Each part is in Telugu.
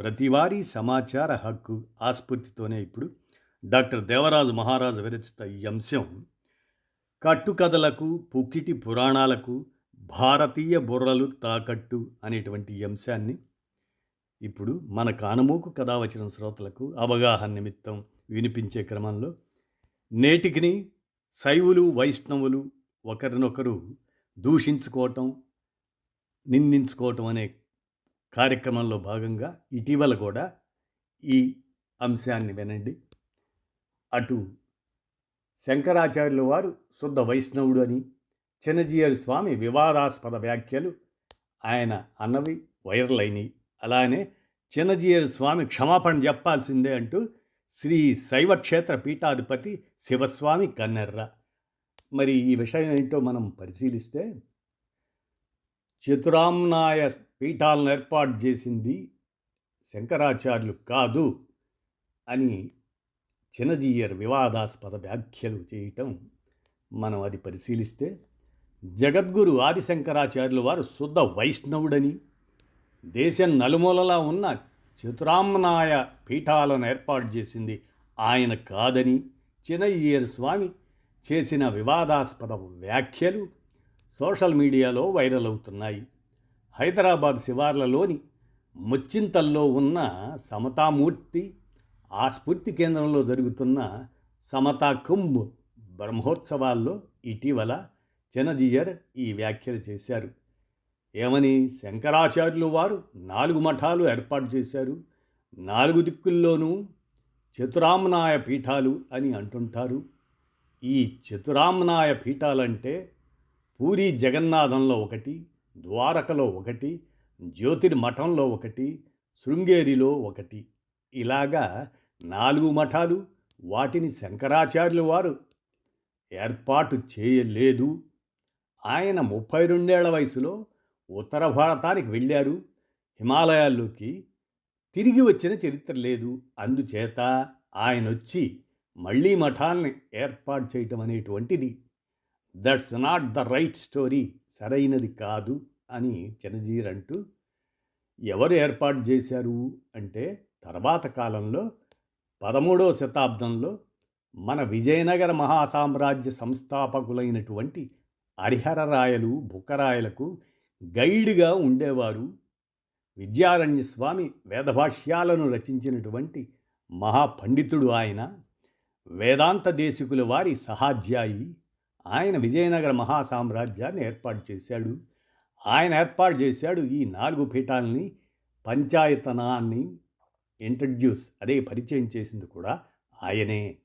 ప్రతివారీ సమాచార హక్కు ఆస్ఫూర్తితోనే ఇప్పుడు డాక్టర్ దేవరాజు మహారాజు విరచిత ఈ అంశం. కట్టుకథలకు పుక్కిటి పురాణాలకు భారతీయ బుర్రలు తాకట్టు అనేటువంటి అంశాన్ని ఇప్పుడు మన కానమూకు కథ వచ్చిన శ్రోతలకు అవగాహన నిమిత్తం వినిపించే క్రమంలో నేటికిని శైవులు వైష్ణవులు ఒకరినొకరు దూషించుకోవటం నిందించుకోవటం అనే కార్యక్రమంలో భాగంగా ఇటీవల కూడా ఈ అంశాన్ని వినండి. అటు శంకరాచార్యుల వారు శుద్ధ వైష్ణవుడు అని చిన్నజీయర్ స్వామి వివాదాస్పద వ్యాఖ్యలు ఆయన అన్నవి వైరల్ అయినాయి అలానే చిన్నజీయర్ స్వామి క్షమాపణ చెప్పాల్సిందే అంటూ శ్రీ శైవక్షేత్ర పీఠాధిపతి శివస్వామి కన్నెర్ర. మరి ఈ విషయం ఏంటో మనం పరిశీలిస్తే చతురామ్నాయ పీఠాలను ఏర్పాటు చేసింది శంకరాచార్యులు కాదు అని చిన్నజీయర్ వివాదాస్పద వ్యాఖ్యలు చేయటం మనం అది పరిశీలిస్తే జగద్గురు ఆదిశంకరాచార్యులు వారు శుద్ధ వైష్ణవుడని దేశం నలుమూలలా ఉన్న చతురామ్నాయ పీఠాలను ఏర్పాటు చేసింది ఆయన కాదని చిన్నయ్యర్ స్వామి చేసిన వివాదాస్పద వ్యాఖ్యలు సోషల్ మీడియాలో వైరల్ అవుతున్నాయి. హైదరాబాద్ శివార్లలోని ముచ్చింతల్లో ఉన్న సమతామూర్తి ఆ స్ఫూర్తి కేంద్రంలో జరుగుతున్న సమతా కుంభ్ బ్రహ్మోత్సవాల్లో ఇటీవల చెనజియర్ ఈ వ్యాఖ్యలు చేశారు. ఏమని శంకరాచార్యులు వారు నాలుగు మఠాలు ఏర్పాటు చేశారు? నాలుగు దిక్కుల్లోనూ చతురామ్నాయ పీఠాలు అని అంటుంటారు. ఈ చతురామ్నాయ పీఠాలంటే పూరి జగన్నాథంలో ఒకటి ద్వారకలో ఒకటి జ్యోతిర్మఠంలో ఒకటి శృంగేరిలో ఒకటి. ఇలాగా నాలుగు మఠాలు వాటిని శంకరాచార్యుల వారు ఏర్పాటు చేయలేదు. ఆయన ముప్పై రెండేళ్ళ వయసులో ఉత్తర భారతానికి వెళ్ళారు. హిమాలయాల్లోకి తిరిగి వచ్చిన చరిత్ర లేదు. అందుచేత ఆయన వచ్చి మళ్ళీ మఠాల్ని ఏర్పాటు చేయటం అనేటువంటిది. That's not the right story. సరైనది కాదు అని చిన్నజీర్ అంటూ ఎవరు ఏర్పాటు చేశారు? అంటే తర్వాత కాలంలో పదమూడవ శతాబ్దంలో మన విజయనగర మహాసామ్రాజ్య సంస్థాపకులైనటువంటి హరిహరరాయలు బుక్కరాయలకు గైడ్గా ఉండేవారు. విద్యారణ్య స్వామి వేదభాష్యాలను రచించినటువంటి మహాపండితుడు ఆయన వేదాంత దేశికుల వారి సహాధ్యాయి. ఆయన విజయనగర మహాసామ్రాజ్యాన్ని ఏర్పాటు చేశాడు. ఆయన ఏర్పాటు చేశాడు ఈ నాలుగు పీఠాలని పంచాయతనాన్ని ఇంట్రడ్యూస్ అదే పరిచయం చేసింది కూడా ఆయనే.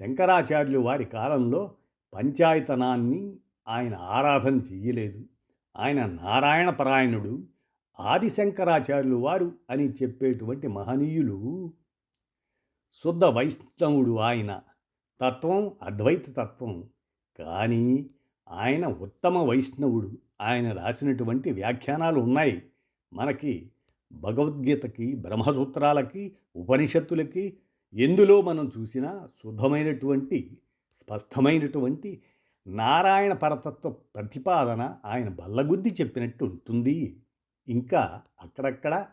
శంకరాచార్యులు వారి కాలంలో పంచాయతనాన్ని ఆయన ఆరాధన చెయ్యలేదు. ఆయన నారాయణ పరాయణుడు ఆదిశంకరాచార్యులు వారు అని చెప్పేటువంటి మహనీయులు శుద్ధ వైష్ణవుడు ఆయన. తత్వం అద్వైత తత్వం కానీ ఆయన ఉత్తమ వైష్ణవుడు. ఆయన రాసినటువంటి వ్యాఖ్యానాలు ఉన్నాయి. మనకి భగవద్గీతకి బ్రహ్మసూత్రాలకి ఉపనిషత్తులకి ఎందులో మనం చూసినా శుద్ధమైనటువంటి స్పష్టమైనటువంటి నారాయణ పరతత్వ ప్రతిపాదన ఆయన బల్లగుద్ది చెప్పినట్టు ఉంటుంది. ఇంకా అక్కడక్కడ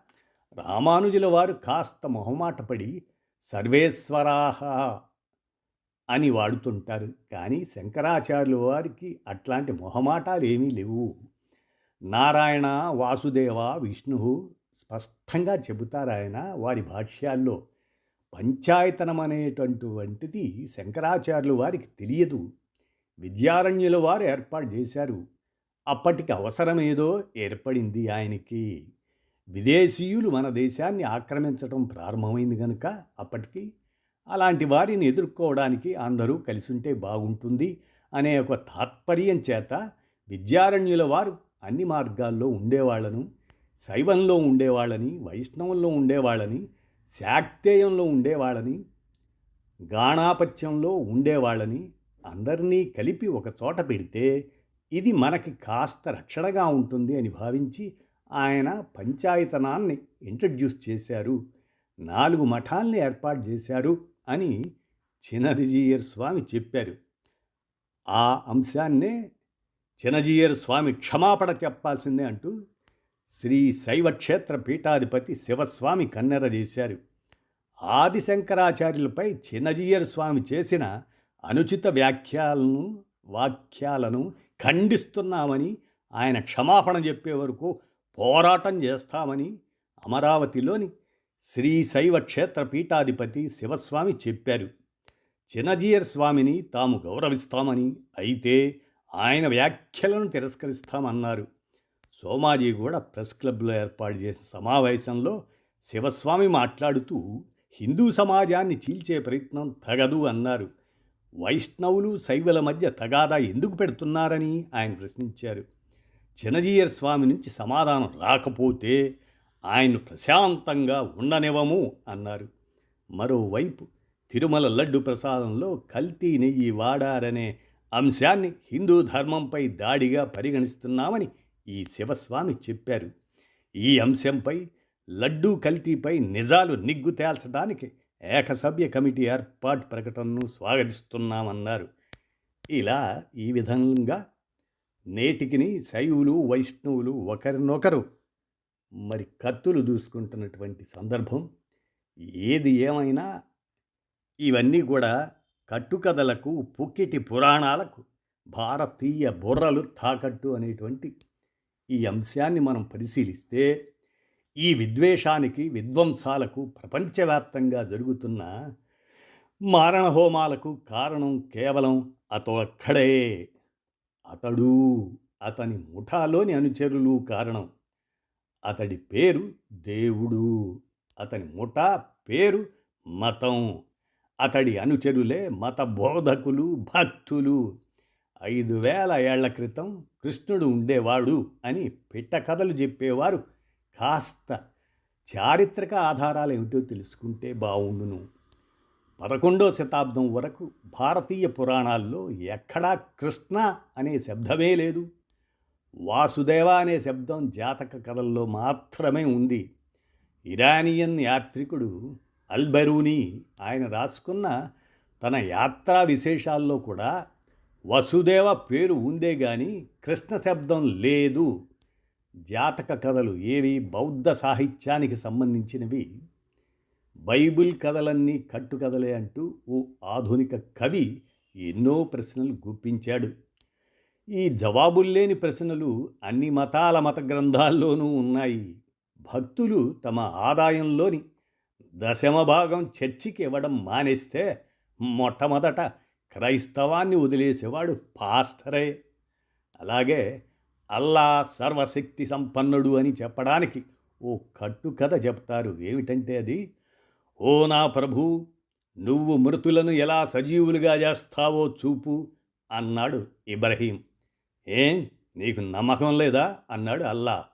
రామానుజుల వారు కాస్త మొహమాటపడి సర్వేశ్వరాహ అని వాడుతుంటారు. కానీ శంకరాచార్యుల వారికి అట్లాంటి మొహమాటాలు ఏమీ లేవు. నారాయణ వాసుదేవ విష్ణు స్పష్టంగా చెబుతారు ఆయన వారి భాష్యాల్లో. పంచాయతనం అనేటటువంటిది శంకరాచార్యుల వారికి తెలియదు. విద్యారణ్యుల వారు ఏర్పాటు చేశారు. అప్పటికి అవసరమేదో ఏర్పడింది ఆయనకి. విదేశీయులు మన దేశాన్ని ఆక్రమించడం ప్రారంభమైంది కనుక అప్పటికి అలాంటి వారిని ఎదుర్కోవడానికి అందరూ కలిసుంటే బాగుంటుంది అనే ఒక తాత్పర్యం చేత విద్యారణ్యుల వారు అన్ని మార్గాల్లో ఉండేవాళ్ళను శైవంలో ఉండేవాళ్ళని వైష్ణవంలో ఉండేవాళ్ళని శాక్తేయంలో ఉండేవాళ్ళని గాణాపత్యంలో ఉండేవాళ్ళని అందరినీ కలిపి ఒక చోట పెడితే ఇది మనకి కాస్త రక్షణగా ఉంటుంది అని భావించి ఆయన పంచాయతనాన్ని ఇంట్రడ్యూస్ చేశారు. నాలుగు మఠాల్ని ఏర్పాటు చేశారు. అని చినరిజీయర్ స్వామి చెప్పారు. ఆ అంశాన్నే చినజీయర్ స్వామి క్షమాపణ చెప్పాల్సిందే అంటూ శ్రీ శైవక్షేత్ర పీఠాధిపతి శివస్వామి కన్నెర చేశారు. ఆదిశంకరాచార్యులపై చినజీయర్ స్వామి చేసిన అనుచిత వ్యాఖ్యలను వాక్యాలను ఖండిస్తున్నామని ఆయన క్షమాపణ చెప్పే వరకు పోరాటం చేస్తామని అమరావతిలోని శ్రీ శైవ క్షేత్ర పీఠాధిపతి శివస్వామి చెప్పారు. చినజీయర్ స్వామిని తాము గౌరవిస్తామని అయితే ఆయన వ్యాఖ్యలను తిరస్కరిస్తామన్నారు. సోమాజీ కూడా ప్రెస్ క్లబ్లో ఏర్పాటు చేసిన సమావేశంలో శివస్వామి మాట్లాడుతూ హిందూ సమాజాన్ని చీల్చే ప్రయత్నం తగదు అన్నారు. వైష్ణవులు శైవుల మధ్య తగాదా ఎందుకు పెడుతున్నారని ఆయన ప్రశ్నించారు. చినజీయర్ స్వామి నుంచి సమాధానం రాకపోతే ఆయన్ను ప్రశాంతంగా ఉండనివ్వము అన్నారు. మరోవైపు తిరుమల లడ్డు ప్రసాదంలో కల్తీ నెయ్యి వాడారనే అంశాన్ని హిందూ ధర్మంపై దాడిగా పరిగణిస్తున్నామని ఈ శివస్వామి చెప్పారు. ఈ అంశంపై లడ్డూ కల్తీపై నిజాలు నిగ్గు తేల్చడానికి ఏకసభ్య కమిటీ ఏర్పాటు ప్రకటనను స్వాగతిస్తున్నామన్నారు. ఇలా ఈ విధంగా నేటికిని శైవులు వైష్ణవులు ఒకరినొకరు మరి కత్తులు దూసుకుంటున్నటువంటి సందర్భం ఏది ఏమైనా ఇవన్నీ కూడా కట్టుకథలకు పుక్కిటి పురాణాలకు భారతీయ బుర్రలు తాకట్టు అనేటువంటి ఈ అంశాన్ని మనం పరిశీలిస్తే ఈ విద్వేషానికి విధ్వంసాలకు ప్రపంచవ్యాప్తంగా జరుగుతున్న మారణహోమాలకు కారణం కేవలం అతడక్కడే అతడు అతని ముఠాలోని అనుచరులు కారణం అతడి పేరు దేవుడు. అతని ముఠా పేరు మతం. అతడి అనుచరులే మత బోధకులు భక్తులు. ఐదు వేల ఏళ్ళ క్రితం కృష్ణుడు ఉండేవాడు అని పిట్ట కథలు చెప్పేవారు. కాస్త చారిత్రక ఆధారాలు ఏమిటో తెలుసుకుంటే బాగుండును పదకొండో శతాబ్దం వరకు భారతీయ పురాణాల్లో ఎక్కడా కృష్ణ అనే శబ్దమే లేదు. వాసుదేవ అనే శబ్దం జాతక కథల్లో మాత్రమే ఉంది. ఇరానియన్ యాత్రికుడు అల్బరూని ఆయన రాసుకున్న తన యాత్రా విశేషాల్లో కూడా వసుదేవ పేరు ఉందే గాని కృష్ణ శబ్దం లేదు. జాతక కథలు ఏవి బౌద్ధ సాహిత్యానికి సంబంధించినవి. బైబిల్ కథలన్నీ కట్టుకథలే అంటూ ఓ ఆధునిక కవి ఎన్నో ప్రశ్నలు గుప్పించాడు. ఈ జవాబుల్లేని ప్రశ్నలు అన్ని మతాల మత గ్రంథాల్లోనూ ఉన్నాయి. భక్తులు తమ ఆదాయంలోని దశమ భాగం చర్చికి ఇవ్వడం మానేస్తే మొట్టమొదట క్రైస్తవాన్ని వదిలేసేవాడు పాస్తరే అలాగే అల్లా సర్వశక్తి సంపన్నుడు అని చెప్పడానికి ఓ కట్టు కథ చెప్తారు. ఏమిటంటే అది ఓ నా ప్రభు నువ్వు మృతులను ఎలా సజీవులుగా చేస్తావో చూపు అన్నాడు ఇబ్రహీం. ఏం? నీకు నమ్మకం లేదా? అన్నాడు అల్లా.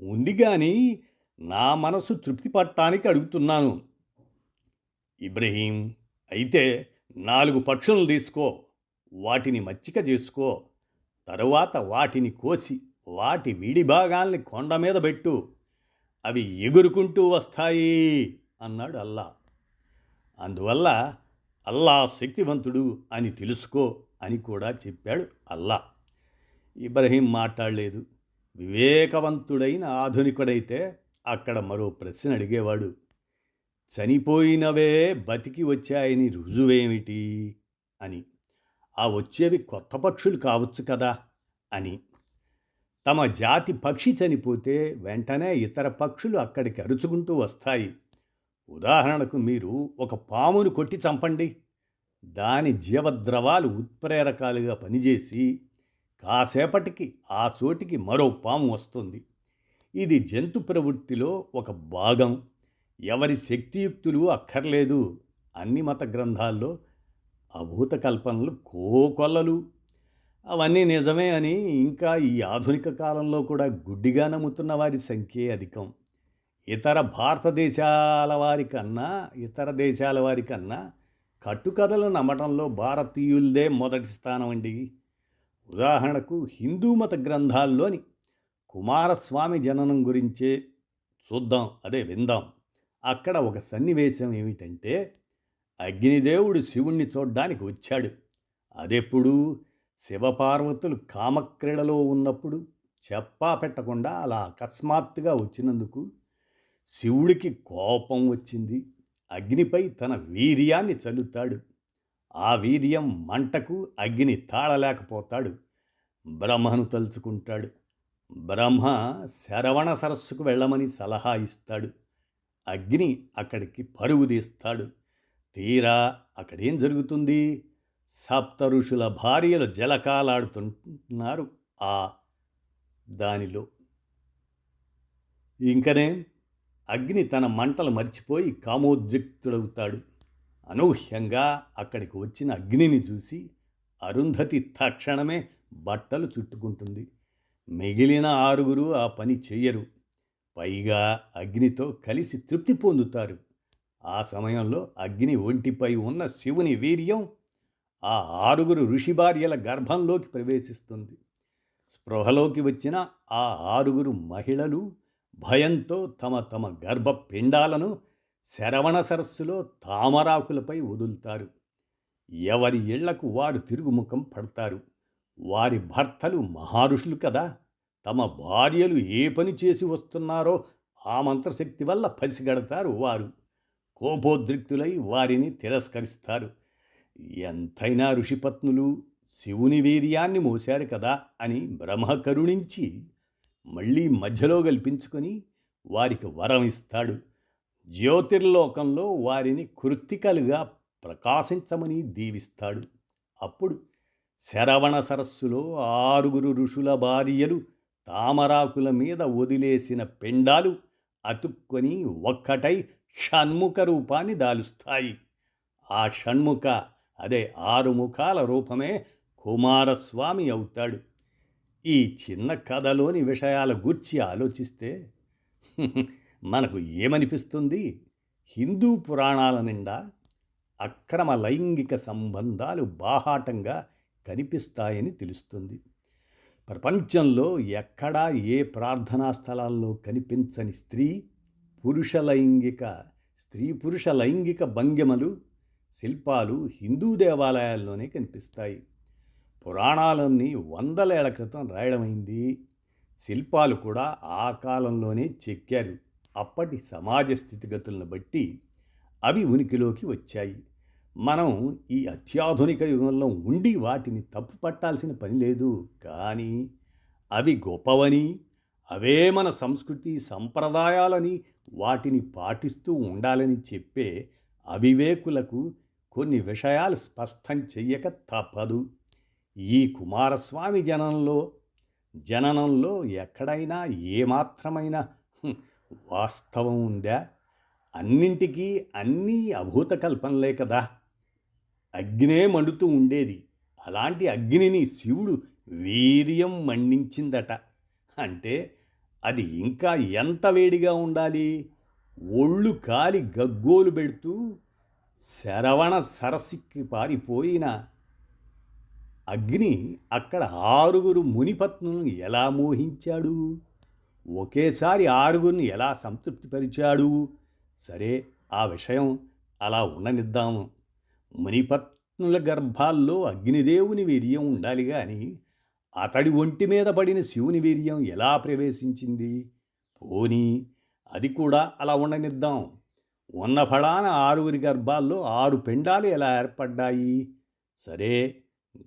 ఉంది కానీ నా మనసు తృప్తి పట్టడానికి అడుగుతున్నాను. ఇబ్రహీం అయితే నాలుగు పక్షులను తీసుకో. వాటిని మచ్చిక చేసుకో. తరువాత వాటిని కోసి వాటి విడి భాగాల్ని కొండ మీద పెట్టు. అవి ఎగురుకుంటూ వస్తాయి అన్నాడు అల్లా. అందువల్ల అల్లా శక్తివంతుడు అని తెలుసుకో అని కూడా చెప్పాడు అల్లా. ఇబ్రహీం మాట్లాడలేదు. వివేకవంతుడైన ఆధునికుడైతే అక్కడ మరో ప్రశ్న అడిగేవాడు. చనిపోయినవే బతికి వచ్చాయని రుజువేమిటి? అని. ఆ వచ్చేవి కొత్త పక్షులు కావచ్చు కదా? అని. తమ జాతి పక్షి చనిపోతే వెంటనే ఇతర పక్షులు అక్కడికి అరుచుకుంటూ వస్తాయి. ఉదాహరణకు మీరు ఒక పామును కొట్టి చంపండి. దాని జీవద్రవాలు ఉత్ప్రేరకాలుగా పనిచేసి కాసేపటికి ఆ చోటికి మరో పాము వస్తుంది. ఇది జంతు ప్రవృత్తిలో ఒక భాగం. ఎవరి శక్తియుక్తులు అక్కర్లేదు. అన్ని మత గ్రంథాల్లో అభూత కల్పనలు కోకొల్లలు. అవన్నీ నిజమే అని ఇంకా ఈ ఆధునిక కాలంలో కూడా గుడ్డిగా నమ్ముతున్న వారి సంఖ్యే అధికం. ఇతర భారతదేశాల వారి కన్నా ఇతర దేశాల వారి కన్నా కట్టుకథలు నమ్మటంలో భారతీయులదే మొదటి స్థానం అండి. ఉదాహరణకు హిందూ మత గ్రంథాల్లోని కుమారస్వామి జననం గురించే చూద్దాం అదే విందాం. అక్కడ ఒక సన్నివేశం ఏమిటంటే అగ్నిదేవుడు శివుణ్ణి చూడ్డానికి వచ్చాడు. అదెప్పుడు? శివపార్వతులు కామక్రీడలో ఉన్నప్పుడు చెప్పా పెట్టకుండా అలా అకస్మాత్తుగా వచ్చినందుకు శివుడికి కోపం వచ్చింది. అగ్నిపై తన వీర్యాన్ని చల్లుతాడు. ఆ వీర్యం మంటకు అగ్ని తాళలేకపోతాడు. బ్రహ్మను తలుచుకుంటాడు. బ్రహ్మ శరవణ సరస్సుకు వెళ్ళమని సలహా ఇస్తాడు. అగ్ని అక్కడికి పరుగుదీస్తాడు తీరా అక్కడేం జరుగుతుంది? సప్త ఋషుల భార్యలు జలకాలాడుతుంటున్నారు ఆ దానిలో. ఇంకనే అగ్ని తన మంటలు మర్చిపోయి కామోద్రిక్తుడవుతాడు అనూహ్యంగా అక్కడికి వచ్చిన అగ్నిని చూసి అరుంధతి తక్షణమే బట్టలు చుట్టుకుంటుంది. మిగిలిన ఆరుగురు ఆ పని చెయ్యరు. పైగా అగ్నితో కలిసి తృప్తి పొందుతారు. ఆ సమయంలో అగ్ని ఒంటిపై ఉన్న శివుని వీర్యం ఆ ఆరుగురు ఋషి భార్యల గర్భంలోకి ప్రవేశిస్తుంది. స్పృహలోకి వచ్చిన ఆ ఆరుగురు మహిళలు భయంతో తమ తమ గర్భపిండాలను శరవణ సరస్సులో తామరాకులపై వదులుతారు. ఎవరి ఇళ్ళకు వారు తిరుగుముఖం పడతారు. వారి భర్తలు మహారుషులు కదా! తమ భార్యలు ఏ పని చేసి వస్తున్నారో ఆ మంత్రశక్తి వల్ల పసిగడతారు వారు. కోపోద్రిక్తులై వారిని తిరస్కరిస్తారు. ఎంతైనా ఋషిపత్నులు శివుని వీర్యాన్ని మోశారు కదా! అని బ్రహ్మ కరుణించి మళ్ళీ మధ్యలో కల్పించుకొని వారికి వరం ఇస్తాడు. జ్యోతిర్లోకంలో వారిని కృత్తికలుగా ప్రకాశించమని దీవిస్తాడు. అప్పుడు శరవణ సరస్సులో ఆరుగురు ఋషుల భార్యలు తామరాకుల మీద వదిలేసిన పెండాలు అతుక్కొని ఒక్కటై షణ్ముఖ రూపాన్ని దాలుస్తాయి. ఆ షణ్ముఖ అదే ఆరు ముఖాల రూపమే కుమారస్వామి అవుతాడు. ఈ చిన్న కథలోని విషయాల గుర్చి ఆలోచిస్తే మనకు ఏమనిపిస్తుంది? హిందూ పురాణాల నిండా అక్రమ లైంగిక సంబంధాలు బాహాటంగా కనిపిస్తాయని తెలుస్తుంది. ప్రపంచంలో ఎక్కడా ఏ ప్రార్థనా స్థలాల్లో కనిపించని స్త్రీ పురుష లైంగిక స్త్రీ పురుష లైంగిక భంగిమలు శిల్పాలు హిందూ దేవాలయాల్లోనే కనిపిస్తాయి. పురాణాలన్నీ వందల ఏళ్ళ క్రితం రాయడమైంది. శిల్పాలు కూడా ఆ కాలంలోనే చెక్కారు. అప్పటి సమాజ స్థితిగతులను బట్టి అవి ఉనికిలోకి వచ్చాయి. మనం ఈ అత్యాధునిక యుగంలో ఉండి వాటిని తప్పు పట్టాల్సిన పని లేదు. కానీ అవి గొప్పవని అవే మన సంస్కృతి సంప్రదాయాలని వాటిని పాటిస్తూ ఉండాలని చెప్పే అవివేకులకు కొన్ని విషయాలు స్పష్టం చెయ్యక తప్పదు. ఈ కుమారస్వామి జనంలో జననంలో ఎక్కడైనా ఏమాత్రమైన వాస్తవం ఉందా? అన్నింటికీ అన్నీ అభూత కల్పనలే కదా. అగ్నే మండుతూ ఉండేది. అలాంటి అగ్నిని శివుడు వీర్యం మండించిందట. అంటే అది ఇంకా ఎంత వేడిగా ఉండాలి? ఒళ్ళు కాలి గగ్గోలు పెడుతూ శరవణ సరస్సుకి పారిపోయిన అగ్ని అక్కడ ఆరుగురు మునిపత్నులను ఎలా మోహించాడు? ఒకేసారి ఆరుగురిని ఎలా సంతృప్తిపరిచాడు? సరే ఆ విషయం అలా ఉండనిద్దాము. మునిపత్నుల గర్భాల్లో అగ్నిదేవుని వీర్యం ఉండాలి కానీ అతడి ఒంటి మీద పడిన శివుని వీర్యం ఎలా ప్రవేశించింది? పోనీ అది కూడా అలా ఉండనిద్దాం. ఉన్న ఫలాన ఆరుగురి గర్భాల్లో ఆరు పెండాలు ఎలా ఏర్పడ్డాయి? సరే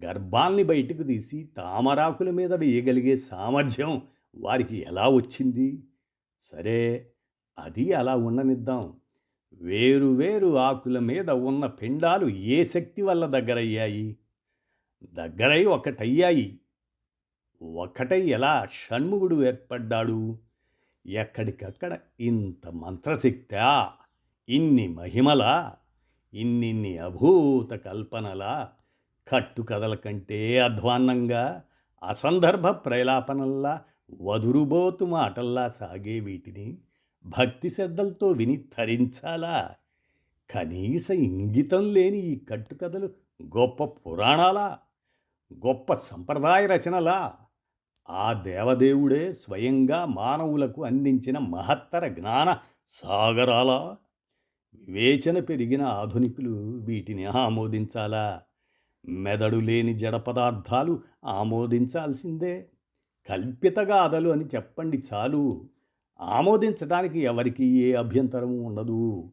గర్భాల్ని బయటకు తీసి తామరాకుల మీద వేయగలిగే సామర్థ్యం వారికి ఎలా వచ్చింది? సరే అది అలా ఉండనిద్దాం. వేరు వేరు ఆకుల మీద ఉన్న పిండాలు ఏ శక్తి వల్ల దగ్గరయ్యాయి? దగ్గరై ఒకటయ్యాయి. ఒకటై ఎలా షణ్ముగుడు ఏర్పడ్డాడు? ఎక్కడికక్కడ ఇంత మంత్రశక్తా? ఇన్ని మహిమలా? ఇన్నిన్ని అభూత కల్పనలా? కట్టుకథల కంటే అధ్వాన్నంగా అసందర్భ ప్రలాపనల్లా వధురుబోతు మాటల్లా సాగే వీటిని భక్తి శ్రద్ధలతో విని ధరించాలా? కనీస ఇంగితం లేని ఈ కట్టుకథలు గొప్ప పురాణాలా? గొప్ప సంప్రదాయ రచనలా? ఆ దేవదేవుడే స్వయంగా మానవులకు అందించిన మహత్తర జ్ఞాన సాగరాలా? వివేచన పెరిగిన ఆధునికులు వీటిని ఆమోదించాలా? మెదడు లేని జడ పదార్థాలు ఆమోదించాల్సిందే. కల్పితగాథలు అని చెప్పండి చాలు. ఆమోదించడానికి ఎవరికి ఏ అభ్యంతరము ఉండదు.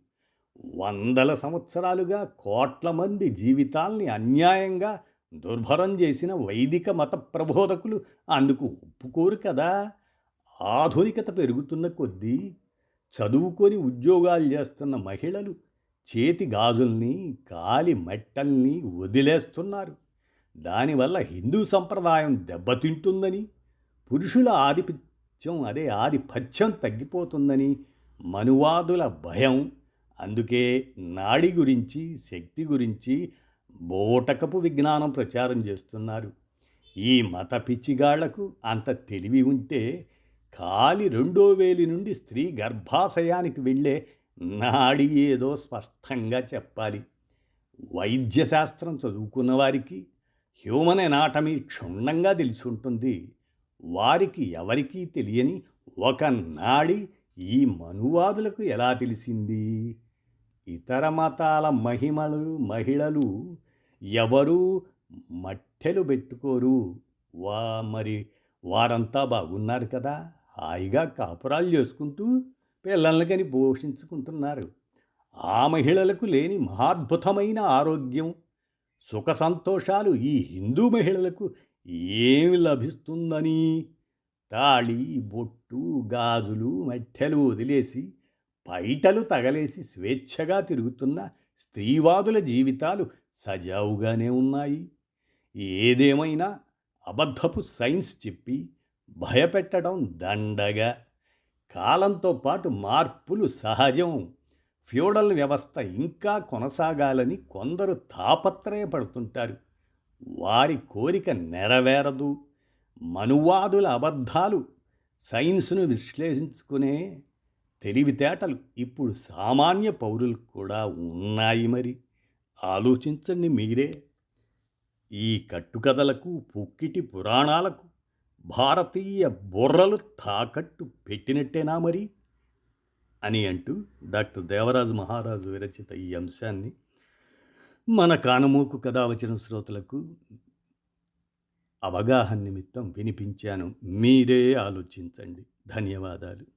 వందల సంవత్సరాలుగా కోట్ల మంది జీవితాల్ని అన్యాయంగా దుర్భరం చేసిన వైదిక మత ప్రబోధకులు అందుకు ఒప్పుకోరు కదా. ఆధునికత పెరుగుతున్న కొద్దీ చదువుకొని ఉద్యోగాలు చేస్తున్న మహిళలు చేతి గాజుల్ని కాలి మెట్టల్ని వదిలేస్తున్నారు. దానివల్ల హిందూ సంప్రదాయం దెబ్బతింటుందని పురుషుల ఆధిపత్యం అదే ఆధిపత్యం తగ్గిపోతుందని మనువాదుల భయం. అందుకే నాడి గురించి శక్తి గురించి బోటకపు విజ్ఞానం ప్రచారం చేస్తున్నారు. ఈ మత పిచ్చిగాళ్ళకు అంత తెలివి ఉంటే కాలి రెండో వేలి నుండి స్త్రీ గర్భాశయానికి వెళ్ళే నాడి ఏదో స్పష్టంగా చెప్పాలి. వైద్యశాస్త్రం చదువుకున్న వారికి హ్యూమన్ ఎనాటమీ క్షుణ్ణంగా తెలిసి ఉంటుంది. వారికి ఎవరికీ తెలియని ఒక నాడి ఈ మనువాదులకు ఎలా తెలిసింది? ఇతర మతాల మహిమలు మహిళలు ఎవరూ మట్టెలు పెట్టుకోరు. వా మరి వారంతా బాగున్నారు కదా? హాయిగా కాపురాలు చేసుకుంటూ పిల్లలకని పోషించుకుంటున్నారు. ఆ మహిళలకు లేని మహాద్భుతమైన ఆరోగ్యం సుఖ సంతోషాలు ఈ హిందూ మహిళలకు ఏమి లభిస్తుందని? తాళి బొట్టు గాజులు మట్టెలు వదిలేసి పైటలు తగలేసి స్వేచ్ఛగా తిరుగుతున్న స్త్రీవాదుల జీవితాలు సజావుగానే ఉన్నాయి. ఏదేమైనా అబద్ధపు సైన్స్ చెప్పి భయపెట్టడం దండగా. కాలంతో పాటు మార్పులు సహజం. ఫ్యూడల్ వ్యవస్థ ఇంకా కొనసాగాలని కొందరు తాపత్రయపడుతుంటారు. వారి కోరిక నెరవేరదు. మనువాదుల అబద్ధాలు సైన్స్ను విశ్లేషించుకునే తెలివితేటలు ఇప్పుడు సామాన్య పౌరులకు కూడా ఉన్నాయి మరి. ఆలోచించండి మీరే. ఈ కట్టుకథలకు పుక్కిటి పురాణాలకు భారతీయ బుర్రలు తాకట్టు పెట్టినట్టేనా మరి? అని అంటూ డాక్టర్ దేవరాజు మహారాజు విరచిత ఈ అంశాన్ని మన కానమూకు కథ వచ్చిన శ్రోతలకు అవగాహన నిమిత్తం వినిపించాను. మీరే ఆలోచించండి. ధన్యవాదాలు.